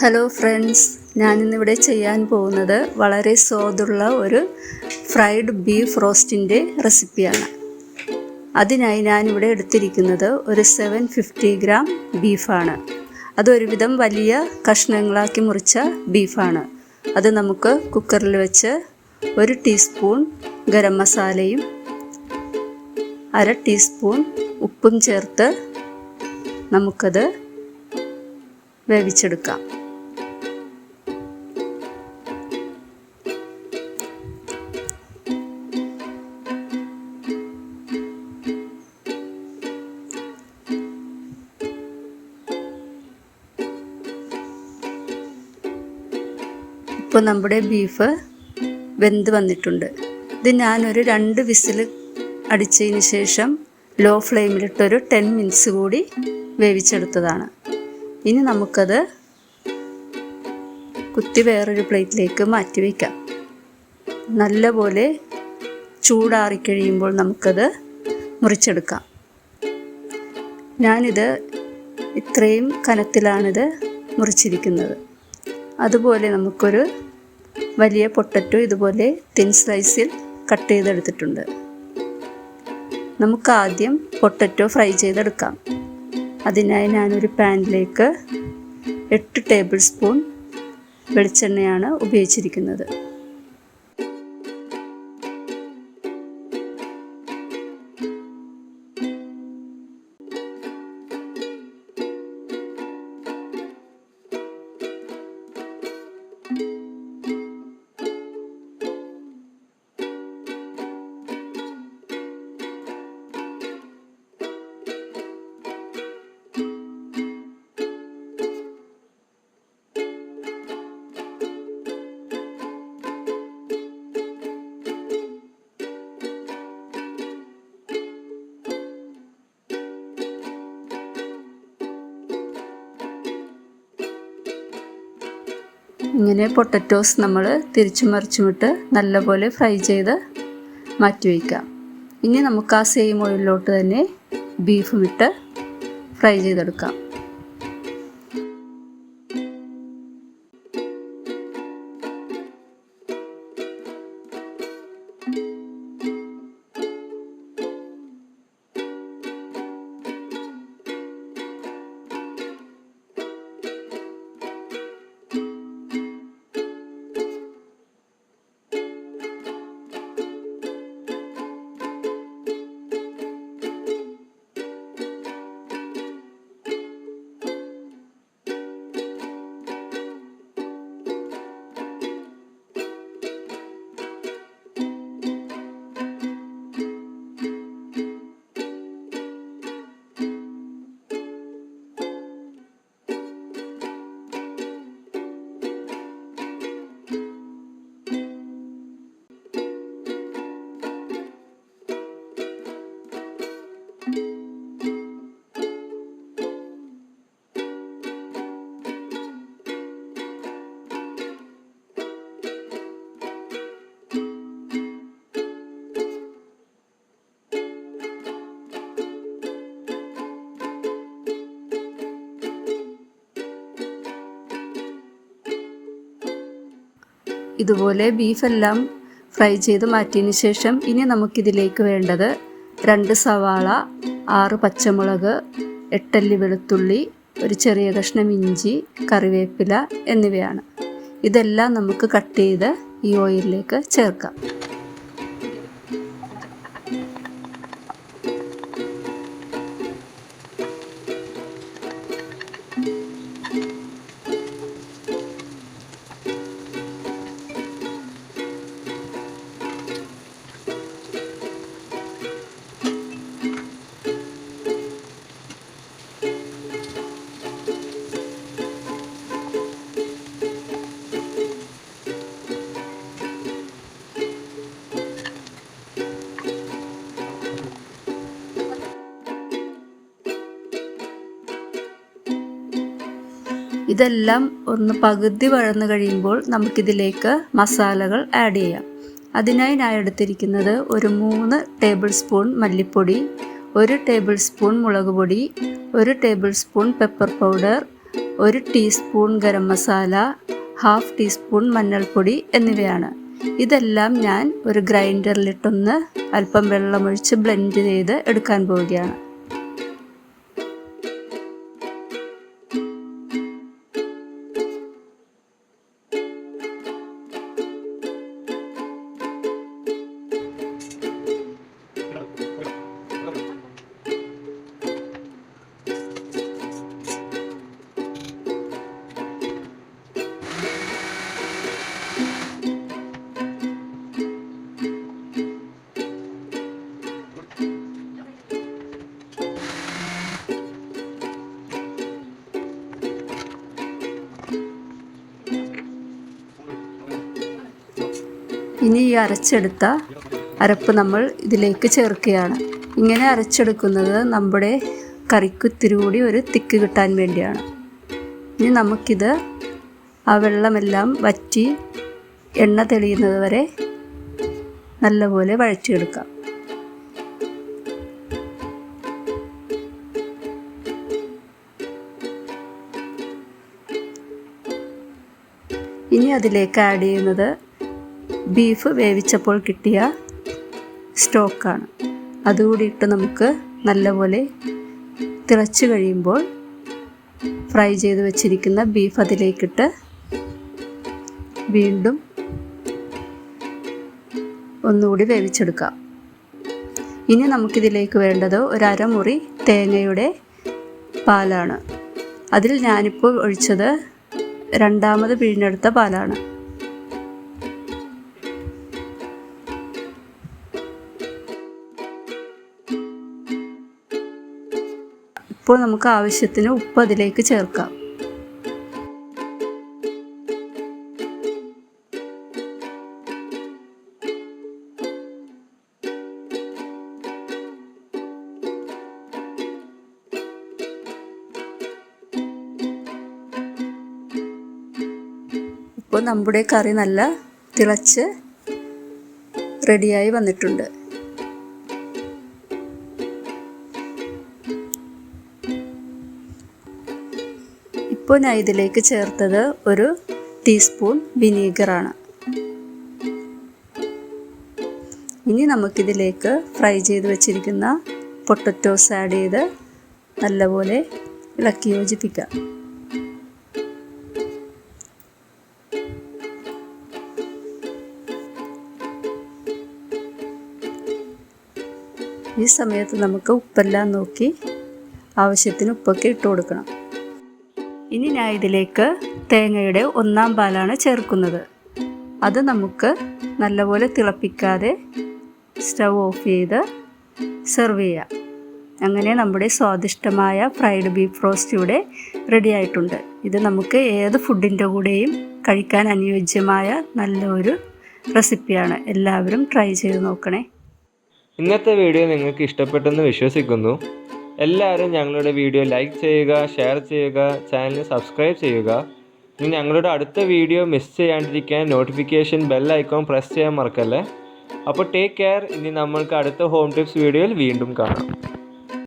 Hello friends ഞാനിന്നിവിടെ ചെയ്യാൻ പോകുന്നത് വളരെ സ്വാദുള്ള ഒരു ഫ്രൈഡ് ബീഫ് റോസ്റ്റിന്റെ റെസിപ്പിയാണ് അതിനായി ഞാനിവിടെ എടുത്തിരിക്കുന്നത് ഒരു സെവൻ ഫിഫ്റ്റി ഗ്രാം ബീഫാണ് അതൊരുവിധം വലിയ കഷ്ണങ്ങളാക്കി മുറിച്ച ബീഫാണ് അത് നമുക്ക് കുക്കറിൽ വെച്ച് ഒരു ടീസ്പൂൺ ഗരം മസാലയും അര ടീസ്പൂൺ ഉപ്പും ചേർത്ത് നമുക്കത് വേവിച്ചെടുക്കാം. ഇപ്പോൾ നമ്മുടെ ബീഫ് വെന്ത് വന്നിട്ടുണ്ട്. ഇത് ഞാനൊരു രണ്ട് വിസിൽ അടിച്ചതിന് ശേഷം ലോ ഫ്ലെയിമിലിട്ടൊരു ടെൻ മിനിറ്റ്സ് കൂടി വേവിച്ചെടുത്തതാണ്. ഇനി നമുക്കത് കുത്തി വേറൊരു പ്ലേറ്റിലേക്ക് മാറ്റി വയ്ക്കാം നല്ലപോലെ ചൂടാറിക്കഴിയുമ്പോൾ നമുക്കത് മുറിച്ചെടുക്കാം. ഞാനിത് ഇത്രയും കനത്തിലാണിത് മുറിച്ചിരിക്കുന്നത്. അതുപോലെ നമുക്കൊരു വലിയ പൊട്ടറ്റോ ഇതുപോലെ തിൻ സ്ലൈസിൽ കട്ട് ചെയ്തെടുത്തിട്ടുണ്ട്. നമുക്ക് ആദ്യം പൊട്ടറ്റോ ഫ്രൈ ചെയ്തെടുക്കാം. അതിനായി ഞാനൊരു പാനിലേക്ക് എട്ട് ടേബിൾ സ്പൂൺ വെളിച്ചെണ്ണയാണ് ഉപയോഗിച്ചിരിക്കുന്നത്. ഇങ്ങനെ പൊട്ടറ്റോസ് നമ്മൾ തിരിച്ചും മറിച്ചുമിട്ട് നല്ലപോലെ ഫ്രൈ ചെയ്ത് മാറ്റി വയ്ക്കാം ഇനി നമുക്ക് ആ സെയിം ഓയിലിലോട്ട് തന്നെ ബീഫും ഇട്ട് ഫ്രൈ ചെയ്തെടുക്കാം. ഇതുപോലെ ബീഫെല്ലാം ഫ്രൈ ചെയ്ത് മാറ്റിയതിന് ശേഷം ഇനി നമുക്കിതിലേക്ക് വേണ്ടത് രണ്ട് സവാള ആറ് പച്ചമുളക് എട്ടല്ലി വെളുത്തുള്ളി ഒരു ചെറിയ കഷ്ണം ഇഞ്ചി കറിവേപ്പില എന്നിവയാണ്. ഇതെല്ലാം നമുക്ക് കട്ട് ചെയ്ത് ഈ ഓയിലിലേക്ക് ചേർക്കാം. ഇതെല്ലാം ഒന്ന് പകുതി വഴന്നു കഴിയുമ്പോൾ നമുക്കിതിലേക്ക് മസാലകൾ ആഡ് ചെയ്യാം. അതിനായി ഞാൻ എടുത്തിരിക്കുന്നത് ഒരു മൂന്ന് ടേബിൾ സ്പൂൺ മല്ലിപ്പൊടി ഒരു ടേബിൾ സ്പൂൺ മുളക് പൊടി ഒരു ടേബിൾ സ്പൂൺ പെപ്പർ പൗഡർ ഒരു teaspoon garam masala half teaspoon മഞ്ഞൾപ്പൊടി എന്നിവയാണ്. ഇതെല്ലാം ഞാൻ ഒരു ഗ്രൈൻഡറിലിട്ടൊന്ന് അല്പം വെള്ളമൊഴിച്ച് ബ്ലെൻഡ് ചെയ്ത് എടുക്കാൻ പോവുകയാണ്. ഇനി ഈ അരച്ചെടുത്ത അരപ്പ് നമ്മൾ ഇതിലേക്ക് ചേർക്കുകയാണ്. ഇങ്ങനെ അരച്ചെടുക്കുന്നത് നമ്മുടെ കറിക്ക് ഇത്തിരി കൂടി ഒരു തിക്ക് കിട്ടാൻ വേണ്ടിയാണ്. ഇനി നമുക്കിത് ആ വെള്ളമെല്ലാം വറ്റി എണ്ണ തെളിയുന്നത് വരെ നല്ലപോലെ വഴറ്റിയെടുക്കാം. ഇനി അതിലേക്ക് ആഡ് ചെയ്യുന്നത് ബീഫ് വേവിച്ചപ്പോൾ കിട്ടിയ സ്റ്റോക്കാണ്. അതുകൂടി ഇട്ട് നമുക്ക് നല്ലപോലെ തിളച്ച് കഴിയുമ്പോൾ ഫ്രൈ ചെയ്ത് വെച്ചിരിക്കുന്ന ബീഫ് അതിലേക്കിട്ട് വീണ്ടും ഒന്നുകൂടി വേവിച്ചെടുക്കാം. ഇനി നമുക്കിതിലേക്ക് വേണ്ടത് ഒരു അരമുറി തേങ്ങയുടെ പാലാണ്. അതിൽ ഞാനിപ്പോൾ ഒഴിച്ചത് രണ്ടാമത് പിഴിഞ്ഞെടുത്ത പാലാണ്. ഇപ്പോൾ നമുക്ക് ആവശ്യത്തിന് ഉപ്പ് അതിലേക്ക് ചേർക്കാം. ഇപ്പോൾ നമ്മുടെ കറി നല്ല തിളച്ച് റെഡിയായി വന്നിട്ടുണ്ട്. ഇപ്പോൾ ഞാൻ ഇതിലേക്ക് ചേർത്തത് ഒരു ടീസ്പൂൺ വിനീഗറാണ്. ഇനി നമുക്കിതിലേക്ക് ഫ്രൈ ചെയ്ത് വെച്ചിരിക്കുന്ന പൊട്ടറ്റോസ് ആഡ് ചെയ്ത് നല്ലപോലെ ഇളക്കി യോജിപ്പിക്കാം. ഈ സമയത്ത് നമുക്ക് ഉപ്പെല്ലാം നോക്കി ആവശ്യത്തിന് ഉപ്പൊക്കെ ഇട്ട് കൊടുക്കണം. ഇനി ഞാൻ ഇതിലേക്ക് തേങ്ങയുടെ ഒന്നാം പാലാണ് ചേർക്കുന്നത്. അത് നമുക്ക് നല്ലപോലെ തിളപ്പിക്കാതെ സ്റ്റൗ ഓഫ് ചെയ്ത് സെർവ് ചെയ്യാം. അങ്ങനെ നമ്മുടെ സ്വാദിഷ്ടമായ ഫ്രൈഡ് ബീഫ് റോസ്റ്റ് ഇവിടെ റെഡി ആയിട്ടുണ്ട്. ഇത് നമുക്ക് ഏത് ഫുഡിന്റെ കൂടെയും കഴിക്കാൻ അനുയോജ്യമായ നല്ലൊരു റെസിപ്പിയാണ്. എല്ലാവരും ട്രൈ ചെയ്ത് നോക്കണേ. ഇന്നത്തെ വീഡിയോ നിങ്ങൾക്ക് ഇഷ്ടപ്പെട്ടെന്ന് വിശ്വസിക്കുന്നു. എല്ലാവരും ഞങ്ങളുടെ വീഡിയോ ലൈക്ക് ചെയ്യുക ഷെയർ ചെയ്യുക ചാനൽ സബ്സ്ക്രൈബ് ചെയ്യുക. ഇനി ഞങ്ങളുടെ അടുത്ത വീഡിയോ മിസ് ചെയ്യാണ്ടിരിക്കാൻ നോട്ടിഫിക്കേഷൻ ബെൽ ഐക്കോൺ പ്രസ് ചെയ്യാൻ മറക്കല്ലേ? അപ്പോൾ ടേക്ക് കെയർ ഇനി നമ്മൾക്ക് അടുത്ത ഹോം ടിപ്സ് വീഡിയോയിൽ വീണ്ടും കാണാം.